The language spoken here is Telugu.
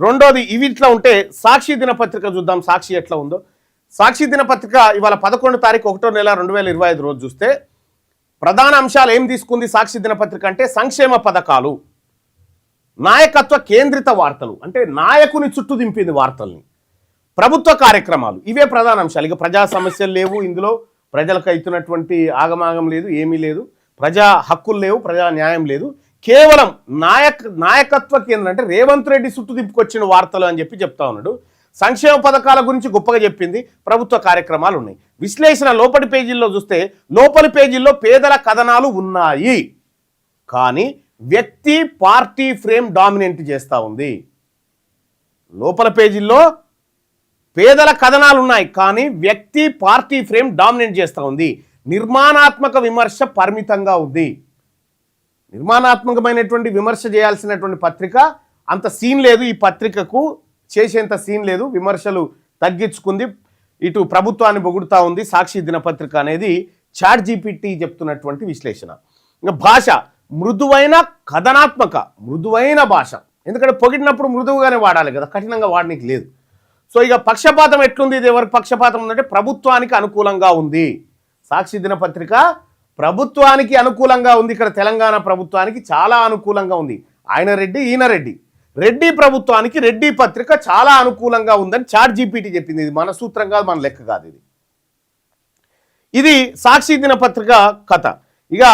రెండోది ఇవి ఇట్లా ఉంటే సాక్షి దినపత్రిక చూద్దాం. సాక్షి ఎట్లా ఉందో. సాక్షి దినపత్రిక ఇవాళ పదకొండు తారీఖు ఒకటో నెల రెండు వేల ఇరవై ఐదు రోజు చూస్తే ప్రధాన అంశాలు ఏం తీసుకుంది సాక్షి దినపత్రిక అంటే సంక్షేమ పథకాలు నాయకత్వ కేంద్రిత వార్తలు అంటే నాయకుని చుట్టూ దింపింది వార్తల్ని. ప్రభుత్వ కార్యక్రమాలు ఇవే ప్రధాన అంశాలు. ఇక ప్రజా సమస్యలు లేవు ఇందులో. ప్రజలకు అవుతున్నటువంటి ఆగమాగం లేదు ఏమీ లేదు. ప్రజా హక్కులు లేవు ప్రజా న్యాయం లేదు. కేవలం నాయక నాయకత్వ కేంద్రం అంటే రేవంత్ రెడ్డి చుట్టూ దింపుకొచ్చిన వార్తలు అని చెప్పి చెప్తా ఉన్నాడు. సంక్షేమ పథకాల గురించి గొప్పగా చెప్పింది ప్రభుత్వ కార్యక్రమాలు ఉన్నాయి. విశ్లేషణ లోపలి పేజీల్లో చూస్తే లోపలి పేజీల్లో పేదల కథనాలు ఉన్నాయి. కానీ వ్యక్తి పార్టీ ఫ్రేమ్ డామినెంట్ చేస్తూ ఉంది. లోపల పేజీల్లో పేదల కథనాలు ఉన్నాయి కానీ వ్యక్తి పార్టీ ఫ్రేమ్ డామినేట్ చేస్తూ ఉంది. నిర్మాణాత్మక విమర్శ పరిమితంగా ఉంది. నిర్మాణాత్మకమైనటువంటి విమర్శ చేయాల్సినటువంటి పత్రిక అంత సీన్ లేదు ఈ పత్రికకు చేసేంత సీన్ లేదు విమర్శలు తగ్గించుకుంది ఇటు ప్రభుత్వాన్ని పొగుడుతూ ఉంది సాక్షి దినపత్రిక అనేది చాట్ జీపీటీ చెప్తున్నటువంటి విశ్లేషణ. ఇంకా భాష మృదువైన కథనాత్మక మృదువైన భాష. ఎందుకంటే పొగిడినప్పుడు మృదువుగానే వాడాలి కదా కఠినంగా వాడనికి లేదు. సో ఇక పక్షపాతం ఎట్లుంది ఇది ఎవరికి పక్షపాతం ఉందంటే ప్రభుత్వానికి అనుకూలంగా ఉంది. సాక్షి దినపత్రిక ప్రభుత్వానికి అనుకూలంగా ఉంది. ఇక్కడ తెలంగాణ ప్రభుత్వానికి చాలా అనుకూలంగా ఉంది. ఆయన రెడ్డి ఈయన రెడ్డి. రెడ్డి ప్రభుత్వానికి రెడ్డి పత్రిక చాలా అనుకూలంగా ఉందని చాట్ జీపీటీ చెప్పింది. ఇది మన సూత్రం కాదు మన లెక్క కాదు ఇది. ఇది సాక్షి దినపత్రిక కథ.